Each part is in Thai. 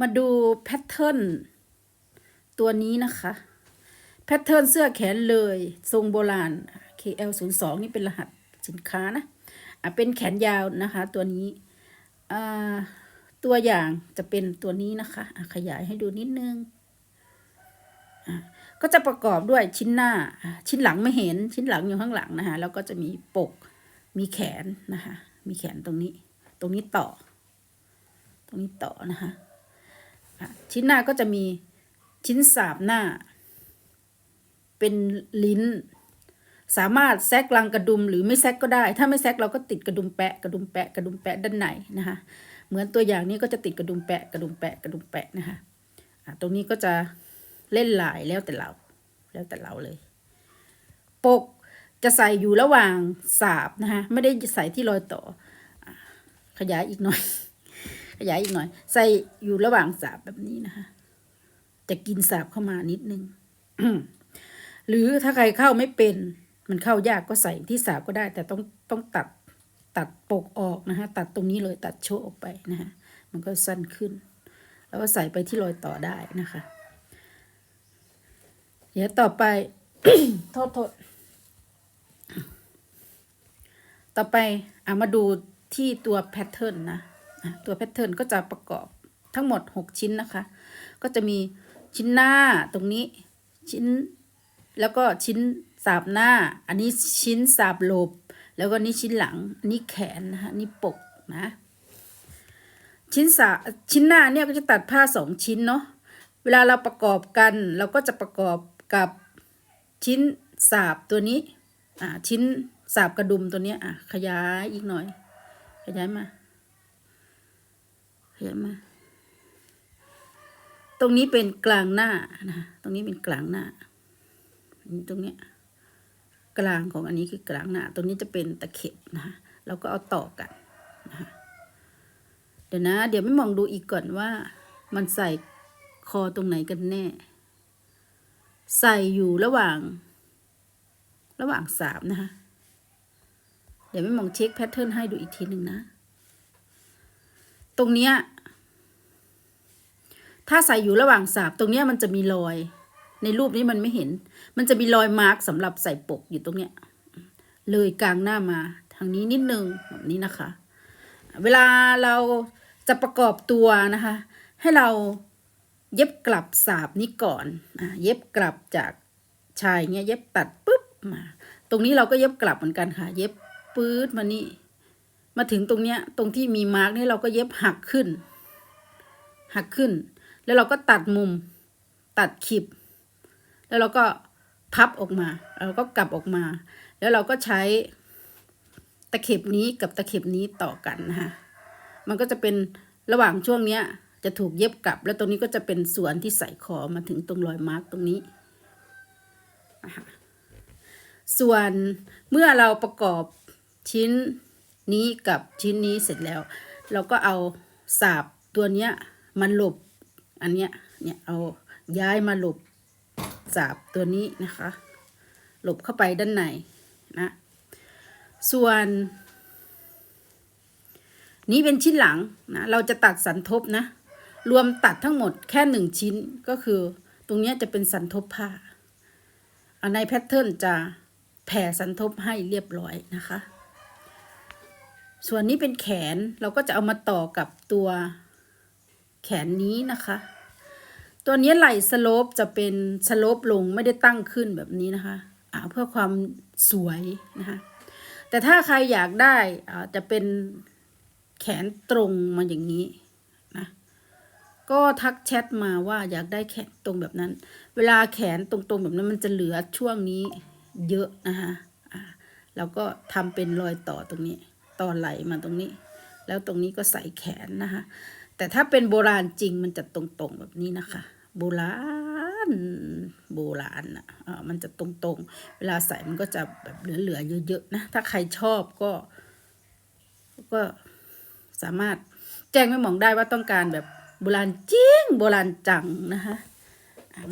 มาดูแพทเทิร์นตัวนี้นะคะ แพทเทิร์นเสื้อแขนเลยทรงโบราณ KL02 นี่เป็นรหัสสินค้านะอะเป็นแขนยาวนะคะตัวนี้อ่าตัวอย่างจะเป็นตัวนี้นะคะอะขยายให้ดูนิดนึงอะก็จะประกอบด้วยชิ้นหน้า ชิ้นหลังไม่เห็นชิ้นหลังอยู่ข้างหลังนะคะแล้วก็จะมีปกมีแขนนะคะมีแขนตรงนี้ ตรงนี้ต่อ ตรงนี้ต่อนะคะ ชิ้นหน้าก็จะมีชิ้นสาบหน้า เป็นลิ้น สามารถแซกลังกระดุมหรือไม่แซกก็ได้ ถ้าไม่แซกเราก็ติดกระดุมแปะกระดุมแปะกระดุมแปะด้านในนะคะ เหมือนตัวอย่างนี้ก็จะติดกระดุมแปะกระดุมแปะกระดุมแปะนะคะตรงนี้ก็จะเล่นลายแล้วแต่เรา แล้วแต่เราเลย ปกจะใส่อยู่ระหว่างสาบนะคะไม่ได้ใส่ที่รอยต่อ ขยายอีกหน่อย ขยายอีกหน่อย ใส่อยู่ระหว่างสาบแบบนี้นะคะ จะกินสาบเข้ามานิดนึง หรือถ้าใครเข้าไม่เป็น มันเข้ายากก็ใส่ที่สาบก็ได้ แต่ต้องต้องตัดตัดปกออกนะคะ ตัดตรงนี้เลยตัดโชว์ออกไปนะคะมันก็สั้นขึ้น แล้วก็ใส่ไปที่รอยต่อได้นะคะ เดี๋ยวต่อไป โทษโทษต่อไปอะมาดูที่ตัวแพทเทิร์นนะ ตัวแพทเทิร์นก็จะประกอบทั้งหมด 6 ชิ้นนะคะ ก็จะมีชิ้นหน้าตรงนี้ชิ้นแล้วก็ชิ้นสาบหน้า อันนี้ชิ้นสาบโลบ แล้วก็นี่ชิ้นหลังอันนี้แขนนะคะนี่ปกนะชิ้นสาชิ้นหน้าเนี่ยก็จะตัดผ้าสองชิ้นเนาะเวลาเราประกอบกันเราก็จะประกอบกับชิ้นสาบตัวนี้อ่าชิ้นสาบกระดุมตัวนี้อะขยายอีกหน่อย ขยายมา ขยายมา ตรงนี้เป็นกลางหน้านะ ตรงนี้เป็นกลางหน้า ตรงเนี้ยกลางของอันนี้คือกลางหน้า ตรงนี้จะเป็นตะเข็บนะเราก็เอาต่อกันนะเดี๋ยวนะ เดี๋ยวไม่มองดูอีกก่อนว่า มันใส่คอตรงไหนกันแน่ ใส่อยู่ระหว่าง ระหว่างสามนะคะเดี๋ยวไม่มองเช็คแพทเทิร์นให้ดูอีกทีหนึ่งนะ ตรงเนี้ย ถ้าใส่อยู่ระหว่างสาบตรงเนี้ยมันจะมีรอย ในรูปนี้มันไม่เห็น มันจะมีรอยมาร์กสำหรับใส่ปกอยู่ตรงเนี้ย เลยกลางหน้ามาทางนี้นิดนึงแบบนี้นะคะ เวลาเราจะประกอบตัวนะคะ ให้เราเย็บกลับสาบนี้ก่อนอะเย็บกลับจากชายเงี้ยเย็บตัดปุ๊บมา ตรงนี้เราก็เย็บกลับเหมือนกันค่ะ เย็บปื๊ดมานี่ มาถึงตรงเนี้ย ตรงที่มีมาร์กนี่เราก็เย็บหักขึ้น หักขึ้น แล้วเราก็ตัดมุม ตัดขีบแล้วเราก็พับออกมาเราก็กลับออกมา แล้วเราก็ใช้ตะเข็บนี้กับตะเข็บนี้ต่อกันนะคะมันก็จะเป็นระหว่างช่วงเนี้ยจะถูกเย็บกลับ แล้วตรงนี้ก็จะเป็นส่วนที่ใส่คอมาถึงตรงรอยมาร์กตรงนี้นะคะส่วนเมื่อเราประกอบชิ้นนี้กับชิ้นนี้เสร็จแล้ว เราก็เอาสาบตัวเนี้ยมันหลบ อันเนี้ยเนี่ยเอาย้ายมาหลบสาบตัวนี้นะคะ หลบเข้าไปด้านในนะส่วน นี้เป็นชิ้นหลังนะเราจะตัดสันทบนะ รวมตัดทั้งหมดแค่หนึ่งชิ้นก็คือ ตรงนี้จะเป็นสันทบผ้าอันในแพทเทิร์นจะแผ่สันทบให้เรียบร้อยนะคะ ส่วนนี้เป็นแขนเราก็จะเอามาต่อกับตัว แขนนี้นะคะ ตัวนี้ไหล่สโลปจะเป็นสโลปลงไม่ได้ตั้งขึ้นแบบนี้นะคะอ่าเพื่อความสวยนะคะแต่ถ้าใครอยากได้อ่าจะเป็นแขนตรงมาอย่างนี้นะก็ทักแชทมาว่าอยากได้แขนตรงแบบนั้น เวลาแขนตรงๆแบบนั้นมันจะเหลือช่วงนี้เยอะนะคะอ่าเราก็ทำเป็นรอยต่อตรงนี้ต่อไหลมาตรงนี้ แล้วตรงนี้ก็ใส่แขนนะคะ แต่ถ้าเป็นโบราณจริงมันจะตรงๆแบบนี้นะคะ โบราณโบราณอะมันจะตรงๆ เวลาใส่มันก็จะแบบเหลือๆเยอะๆนะถ้าใครชอบก็ ก็สามารถแจ้งแม่มองได้ว่าต้องการแบบโบราณจริง โบราณจังนะคะ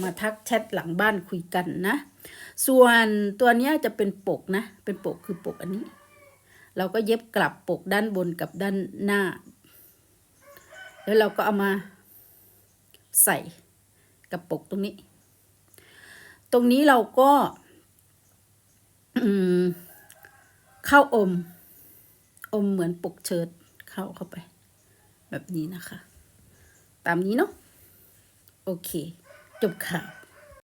มาทักแชทหลังบ้านคุยกันนะ ส่วนตัวนี้จะเป็นปกนะ เป็นปกคือปกอันนี้ เราก็เย็บกลับปกด้านบนกับด้านหน้า แล้วเราก็เอามาใส่กระปุกตรงนี้ ตรงนี้เราก็เข้าอม อมเหมือนปกเชิดเข้าเข้าไป แบบนี้นะคะ ตามนี้เนาะโอเค จบข่าว